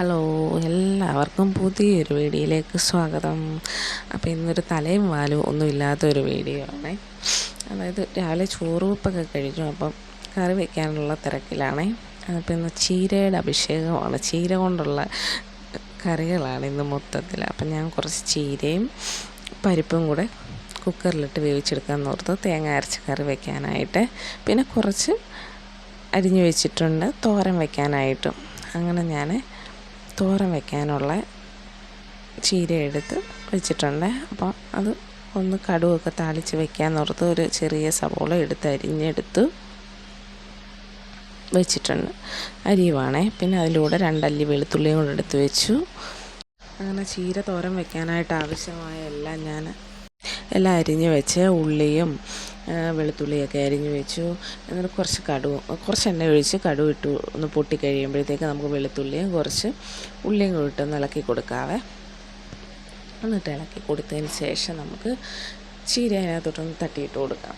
Hello എല്ലാവർക്കും പുതിയൊരു വീഡിയോയിലേക്ക് സ്വാഗതം. അപ്പോൾ ഇന്നൊരു തലയും വാലും ഒന്നുമില്ലാത്തൊരു വീഡിയോ ആണേ. അതായത് രാവിലെ ചോറ് വെപ്പൊക്കെ കഴിഞ്ഞു അപ്പം കറി വയ്ക്കാനുള്ള തിരക്കിലാണേ. അപ്പോൾ ഇന്ന് ചീരയുടെ അഭിഷേകമാണ്. ചീര കൊണ്ടുള്ള കറികളാണ് ഇന്ന് മൊത്തത്തിൽ അപ്പം ഞാൻ കുറച്ച് ചീരയും പരിപ്പും കൂടെ കുക്കറിലിട്ട് വേവിച്ചെടുക്കാൻ ഓർത്ത്. തേങ്ങ അരച്ച് കറി വയ്ക്കാനായിട്ട് പിന്നെ കുറച്ച് അരിഞ്ഞു വെച്ചിട്ടുണ്ട് തോരൻ വയ്ക്കാനായിട്ടും അങ്ങനെ ഞാൻ തോരൻ വെക്കാനുള്ള ചീര എടുത്ത് വെച്ചിട്ടുണ്ട്. അപ്പോൾ അത് ഒന്ന് കടുവൊക്കെ താളിച്ച് വെക്കാൻ ഓർത്ത് ഒരു ചെറിയ സവോള എടുത്ത് അരിഞ്ഞെടുത്ത് വെച്ചിട്ടുണ്ട്. അരിയുവാണേ പിന്നെ അതിലൂടെ രണ്ടല്ലി വെളുത്തുള്ളിയും കൂടെ എടുത്ത് വെച്ചു. അങ്ങനെ ചീര തോരൻ വെക്കാനായിട്ട് ആവശ്യമായ എല്ലാം ഞാൻ എല്ലാം അരിഞ്ഞ് വെച്ച് ഉള്ളിയും വെളുത്തുള്ളിയൊക്കെ അരിഞ്ഞ് വെച്ചു. എന്നിട്ട് കുറച്ച് കടുവ് കുറച്ച് എണ്ണ ഒഴിച്ച് കടുവ് ഇട്ടു ഒന്ന് പൊട്ടി കഴിയുമ്പോഴത്തേക്ക് നമുക്ക് വെളുത്തുള്ളിയും കുറച്ച് ഉള്ളിയും കൂടി ഇട്ട് ഇളക്കി കൊടുക്കാവേ. എന്നിട്ട് ഇളക്കി കൊടുത്തതിന് ശേഷം നമുക്ക് ചീര അതിനകത്തോട്ടൊന്ന് തട്ടിയിട്ട് കൊടുക്കാം.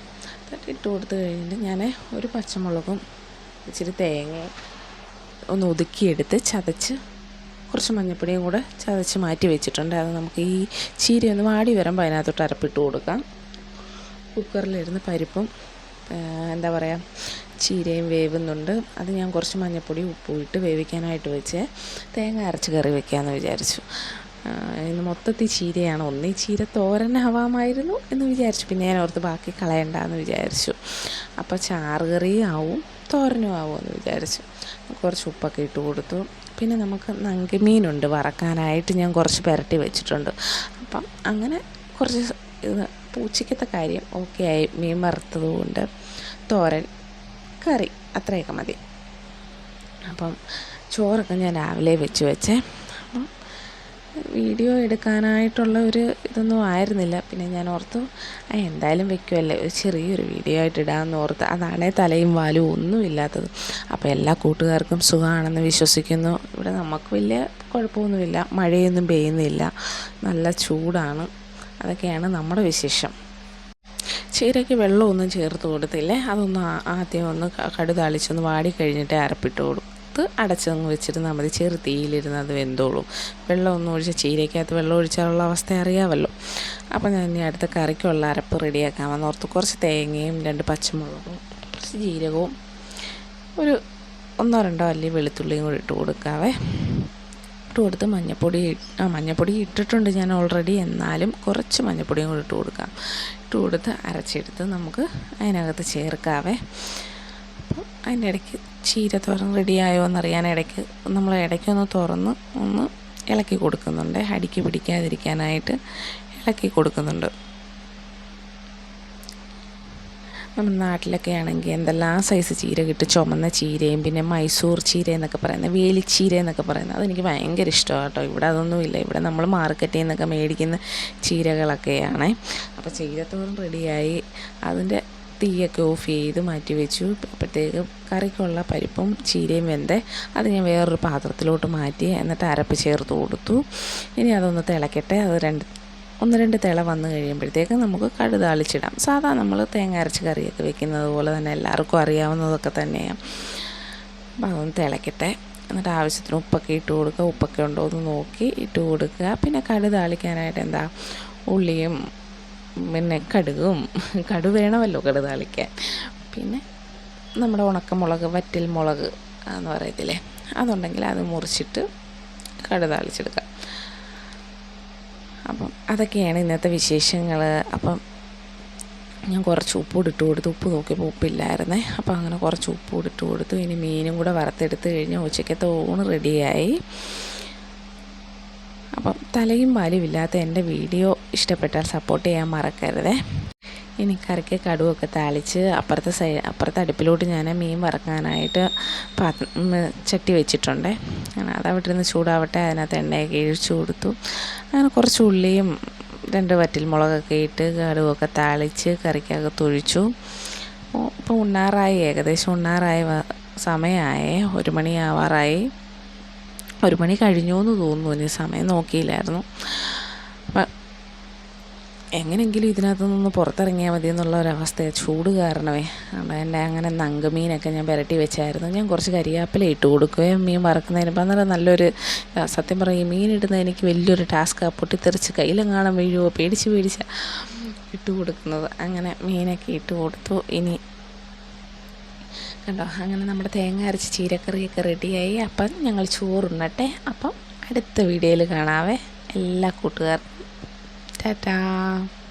തട്ടിയിട്ട് കൊടുത്തു കഴിഞ്ഞിട്ട് ഞാൻ ഒരു പച്ചമുളകും ഇച്ചിരി തേങ്ങ ഒന്ന് ഒതുക്കിയെടുത്ത് ചതച്ച് കുറച്ച് മഞ്ഞൾപ്പൊടിയും കൂടെ ചതച്ച് മാറ്റി വെച്ചിട്ടുണ്ട്. അത് നമുക്ക് ഈ ചീര ഒന്ന് വാടി വരുമ്പോൾ അതിനകത്തോട്ട് അരപ്പിട്ട് കൊടുക്കാം. കുക്കറിലിരുന്ന് പരിപ്പും എന്താ പറയുക ചീരയും വേവുന്നുണ്ട്. അത് ഞാൻ കുറച്ച് മഞ്ഞപ്പൊടി ഉപ്പും ഇട്ട് വേവിക്കാനായിട്ട് വെച്ച്. തേങ്ങ അരച്ച് കറി വെക്കാമെന്ന് വിചാരിച്ചു. ഇന്ന് മൊത്തത്തിൽ ചീരയാണ് ഒന്നീ. ചീര തോരനാവാമായിരുന്നു എന്ന് വിചാരിച്ചു. പിന്നെ ഞാൻ ഓർത്ത് ബാക്കി കളയണ്ടെന്ന് വിചാരിച്ചു. അപ്പോൾ ചാറുകറിയും ആവും തോരനും ആവും എന്ന് വിചാരിച്ചു. കുറച്ച് ഉപ്പൊക്കെ ഇട്ട് കൊടുത്തു. പിന്നെ നമുക്ക് നങ്കിമീനുണ്ട് വറക്കാനായിട്ട് ഞാൻ കുറച്ച് പുരട്ടി വെച്ചിട്ടുണ്ട്. അപ്പം അങ്ങനെ കുറച്ച് ഇത് പൂച്ചയ്ക്കത്തെ കാര്യം ഓക്കെ ആയി മീൻ വറുത്തതുകൊണ്ട് തോരൻ കറി അത്രയൊക്കെ മതി. അപ്പം ചോറൊക്കെ ഞാൻ രാവിലെ വെച്ച് വെച്ചേ. അപ്പം വീഡിയോ എടുക്കാനായിട്ടുള്ള ഒരു ഇതൊന്നും ആയിരുന്നില്ല. പിന്നെ ഞാൻ ഓർത്തു എന്തായാലും വെക്കുമല്ലേ ഒരു ചെറിയൊരു വീഡിയോ ആയിട്ട് ഇടാമെന്ന് ഓർത്ത് അതാണേ തലയും വാലും ഒന്നും ഇല്ലാത്തത്. അപ്പോൾ എല്ലാ കൂട്ടുകാർക്കും സുഖമാണെന്ന് വിശ്വസിക്കുന്നു. ഇവിടെ നമുക്ക് വലിയ കുഴപ്പമൊന്നുമില്ല. മഴയൊന്നും പെയ്യുന്നില്ല. നല്ല ചൂടാണ്. അതൊക്കെയാണ് നമ്മുടെ വിശേഷം. ചീരയ്ക്ക് വെള്ളമൊന്നും ചേർത്ത് കൊടുത്തില്ലേ? അതൊന്ന് ആദ്യം ഒന്ന് കടുതാളിച്ചൊന്ന് വാടി കഴിഞ്ഞിട്ട് അരപ്പിട്ട് കൊടുത്ത് അടച്ചങ്ങ് വെച്ചിരുന്നാൽ മതി. ചെറു തീയിലിരുന്ന് അത് വെന്തോളും. വെള്ളമൊന്നും ഒഴിച്ച് ചീരയ്ക്കകത്ത് വെള്ളം ഒഴിച്ചാലുള്ള അവസ്ഥ അറിയാമല്ലോ അപ്പം ഞാൻ ഇനി അടുത്ത കറിക്കുള്ള അരപ്പ് റെഡിയാക്കാമെന്ന് ഓർത്ത് കുറച്ച് തേങ്ങയും രണ്ട് പച്ചമുളകും കുറച്ച് ജീരകവും ഒരു ഒന്നോ രണ്ടോ അല്ലി വെളുത്തുള്ളിയും കൂടി ഇട്ട് കൊടുക്കാവേ. ഇട്ട് കൊടുത്ത് മഞ്ഞപ്പൊടി ആ മഞ്ഞപ്പൊടി ഇട്ടിട്ടുണ്ട് ഞാൻ ഓൾറെഡി എന്നാലും കുറച്ച് മഞ്ഞപ്പൊടിയും കൂടി ഇട്ട് കൊടുക്കാം. ഇട്ട് കൊടുത്ത് അരച്ചെടുത്ത് നമുക്ക് അതിനകത്ത് ചേർക്കാവേ. അപ്പോൾ അതിന്റെ ഇടയ്ക്ക് ചീര തുറന്ന് റെഡിയായോ എന്നറിയാൻ ഇടയ്ക്ക് നമ്മൾ ഇടയ്ക്കൊന്ന് തുറന്ന് ഒന്ന് ഇളക്കി കൊടുക്കുന്നുണ്ട്. അടിക്ക് പിടിക്കാതിരിക്കാനായിട്ട് ഇളക്കി കൊടുക്കുന്നുണ്ട്. നമ്മുടെ നാട്ടിലൊക്കെ ആണെങ്കിൽ എന്തെല്ലാം സൈസ് ചീര കിട്ടും? ചുമന്ന ചീരയും പിന്നെ മൈസൂർ ചീര എന്നൊക്കെ പറയുന്നത് വേലിച്ചീര എന്നൊക്കെ പറയുന്നത് അതെനിക്ക് ഭയങ്കര ഇഷ്ടമാണ് കേട്ടോ ഇവിടെ അതൊന്നുമില്ല. ഇവിടെ നമ്മൾ മാർക്കറ്റിൽ നിന്നൊക്കെ മേടിക്കുന്ന ചീരകളൊക്കെയാണ്. അപ്പോൾ ചീരത്തോറും റെഡിയായി അതിന്റെ തീയൊക്കെ ഓഫ് ചെയ്ത് മാറ്റി വെച്ചു. അപ്പോഴത്തേക്ക് കറിക്കുള്ള പരിപ്പും ചീരയും വെന്ത്. അത് ഞാൻ വേറൊരു പാത്രത്തിലോട്ട് മാറ്റി എന്നിട്ട് അരപ്പ് ചേർത്ത് കൊടുത്തു. ഇനി അതൊന്ന് തിളക്കട്ടെ. അത് രണ്ട് ഒന്ന് രണ്ട് തിള വന്നു കഴിയുമ്പോഴത്തേക്ക് നമുക്ക് കടുതാളിച്ചിടാം സാധാ നമ്മൾ തേങ്ങ അരച്ച് കറിയൊക്കെ വെക്കുന്നത് പോലെ തന്നെ എല്ലാവർക്കും അറിയാവുന്നതൊക്കെ തന്നെയാണ് അപ്പം അതൊന്ന് തിളക്കട്ടെ. എന്നിട്ട് ആവശ്യത്തിന് ഉപ്പൊക്കെ ഇട്ട് കൊടുക്കുക. ഉപ്പൊക്കെ ഉണ്ടോ എന്ന് നോക്കി ഇട്ട് കൊടുക്കുക. പിന്നെ കടുതാളിക്കാനായിട്ട് എന്താ? ഉള്ളിയും പിന്നെ കടുകും. കടു വേണമല്ലോ കടുതാളിക്കാൻ പിന്നെ നമ്മുടെ ഉണക്കമുളക് വറ്റൽ മുളക് എന്ന് പറയത്തില്ലേ? അതുണ്ടെങ്കിൽ അത് മുറിച്ചിട്ട് കടു താളിച്ചെടുക്കാം. അപ്പം അതൊക്കെയാണ് ഇന്നത്തെ വിശേഷങ്ങൾ അപ്പം ഞാൻ കുറച്ച് ഉപ്പ് ഇട്ട് കൊടുത്തു. ഉപ്പ് നോക്കിയപ്പോൾ ഉപ്പില്ലായിരുന്നേ. അപ്പോൾ അങ്ങനെ കുറച്ച് ഉപ്പ് ഇട്ട് കൊടുത്തു. ഇനി മീനും കൂടെ വറുത്തെടുത്ത് കഴിഞ്ഞ് ഉച്ചയ്ക്കത്തെ ഊണ് റെഡിയായി. അപ്പം തലയും പാലും ഇല്ലാത്ത എന്റെ വീഡിയോ ഇഷ്ടപ്പെട്ടാൽ സപ്പോർട്ട് ചെയ്യാൻ മറക്കരുതേ. ഇനി കറിക്ക് കടുവൊക്കെ താളിച്ച് അപ്പുറത്തെ സൈ അപ്പുറത്തെ അടുപ്പിലോട്ട് ഞാൻ മീൻ വറക്കാനായിട്ട് ചട്ടി വെച്ചിട്ടുണ്ട്. അതവിടെ ഇരുന്ന് ചൂടാവട്ടെ അതിനകത്ത് എണ്ണയൊക്കെ ഇഴിച്ചു കൊടുത്തു. അങ്ങനെ കുറച്ച് ഉള്ളിയും രണ്ട് വറ്റൽ മുളകൊക്കെ ഇട്ട് കടുവൊക്കെ താളിച്ച് കറിക്കകത്ത് ഒഴിച്ചു. ഇപ്പോൾ ഉണ്ണാറായി ഏകദേശം ഉണ്ണാറായ സമയമായേ. ഒരു മണിയാവാറായി ഒരു മണി കഴിഞ്ഞു എന്ന് തോന്നുന്നു ഇനി സമയം നോക്കിയില്ലായിരുന്നു. എങ്ങനെയെങ്കിലും ഇതിനകത്തു നിന്ന് പുറത്തിറങ്ങിയാൽ മതി എന്നുള്ള ഒരവസ്ഥയാണ് ചൂട് കാരണമേ. അപ്പം എന്റെ അങ്ങനെ നങ്കമീനൊക്കെ ഞാൻ പുരട്ടി വെച്ചായിരുന്നു. ഞാൻ കുറച്ച് കരിയാപ്പില ഇട്ട് കൊടുക്കുകയും മീൻ വറക്കുന്നതിന് അന്നേരം നല്ലൊരു സത്യം പറയും മീൻ ഇടുന്നത് എനിക്ക് വലിയൊരു ടാസ്ക്കാണ് പൊട്ടിത്തെറിച്ച് കയ്യിലെങ്ങാനും വീഴുമോ പേടിച്ച് പേടിച്ച ഇട്ട് കൊടുക്കുന്നത്. അങ്ങനെ മീനൊക്കെ ഇട്ട് കൊടുത്തു. ഇനി കണ്ടോ അങ്ങനെ നമ്മുടെ തേങ്ങ അരച്ച് ചീരക്കറിയൊക്കെ റെഡിയായി. അപ്പം ഞങ്ങൾ ചോറുണ്ണട്ടെ. അപ്പം അടുത്ത വീഡിയോയിൽ കാണാവേ. എല്ലാ കൂട്ടുകാർക്കും 拜拜